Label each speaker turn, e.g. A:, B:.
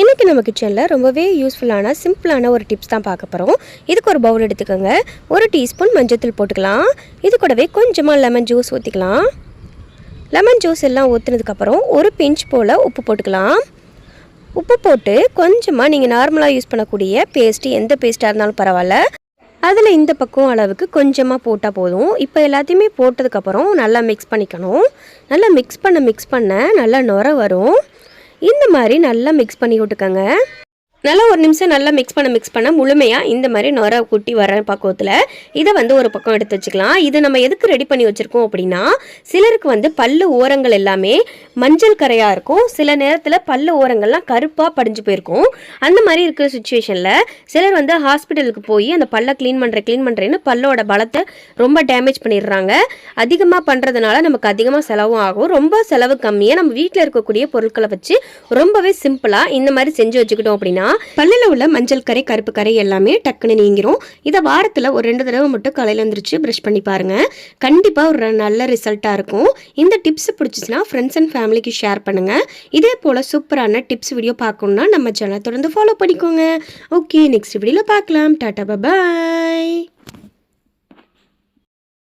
A: இன்றைக்கி நம்ம கிச்சனில் ரொம்பவே யூஸ்ஃபுல்லான சிம்பிளான ஒரு டிப்ஸ் தான் பார்க்க போகிறோம் இதுக்கு ஒரு பவுல் எடுத்துக்கோங்க. ஒரு டீஸ்பூன் மஞ்சத்தூள் போட்டுக்கலாம். இது கூடவே கொஞ்சமாக லெமன் ஜூஸ் ஊற்றிக்கலாம் லெமன் ஜூஸ் எல்லாம் ஊற்றுனதுக்கப்புறம் ஒரு பிஞ்ச் போல் உப்பு போட்டுக்கலாம். உப்பு போட்டு கொஞ்சமாக நீங்கள் நார்மலாக யூஸ் பண்ணக்கூடிய பேஸ்ட்டு எந்த பேஸ்ட்டாக இருந்தாலும் பரவாயில்ல. அதில் இந்த பக்கம் அளவுக்கு கொஞ்சமாக போட்டால் போதும். இப்போ எல்லாத்தையுமே போட்டதுக்கப்புறம் நல்லா மிக்ஸ் பண்ணிக்கணும். நல்லா மிக்ஸ் பண்ண மிக்ஸ் பண்ண நல்லா நுர வரும். இந்த மாதிரி நல்லா மிக்ஸ் பண்ணி விட்டுக்கோங்க. நல்லா ஒரு நிமிஷம் நல்லா மிக்ஸ் பண்ண மிக்ஸ் பண்ண முழுமையாக இந்த மாதிரி நுர குட்டி வர பக்குவத்தில் இதை வந்து ஒரு பக்கம் எடுத்து வச்சுக்கலாம். இது நம்ம எதுக்கு ரெடி பண்ணி வச்சுருக்கோம் அப்படின்னா சிலருக்கு வந்து பல்லு ஓரங்கள் எல்லாமே மஞ்சள் கரையாக இருக்கும். சில நேரத்தில் பல்லு ஓரங்கள்லாம் கருப்பாக படிஞ்சு போயிருக்கும். அந்த மாதிரி இருக்கிற சுச்சுவேஷனில் சிலர் வந்து ஹாஸ்பிட்டலுக்கு போய் அந்த பல்லை க்ளீன் பண்ணுற க்ளீன் பண்ணுறேன்னு பல்லோட பலத்தை ரொம்ப டேமேஜ் பண்ணிடுறாங்க. அதிகமாக பண்ணுறதுனால நமக்கு அதிகமாக செலவும் ஆகும். ரொம்ப செலவு கம்மியாக நம்ம வீட்டில் இருக்கக்கூடிய பொருட்களை வச்சு ரொம்பவே சிம்பிளாக இந்த மாதிரி செஞ்சு வச்சுக்கிட்டோம் அப்படின்னா பல்லில் உள்ள மஞ்சள் கரை கருப்பு கரை எல்லாமே டக்குன்னு நீங்கிரும். இதை வாரத்தில் ஒரு ரெண்டு தடவை மட்டும் காலையில் எழுந்திரிச்சு ப்ரஷ் பண்ணி பாருங்க. கண்டிப்பாக ஒரு நல்ல ரிசல்ட்டாக இருக்கும். இந்த டிப்ஸ் பிடிச்சிச்சின்னா ஃப்ரெண்ட்ஸ் அண்ட் ஃபேமிலி ஃபேமிலிக்கு ஷேர் பண்ணுங்க. இதே போல் சூப்பரான டிப்ஸ் வீடியோ பார்க்கணுன்னா நம்ம சேனலை தொடர்ந்து ஃபாலோ பண்ணிக்கோங்க. ஓகே நெக்ஸ்ட் வீடியோவில் பார்க்கலாம். டாட்டா பாய்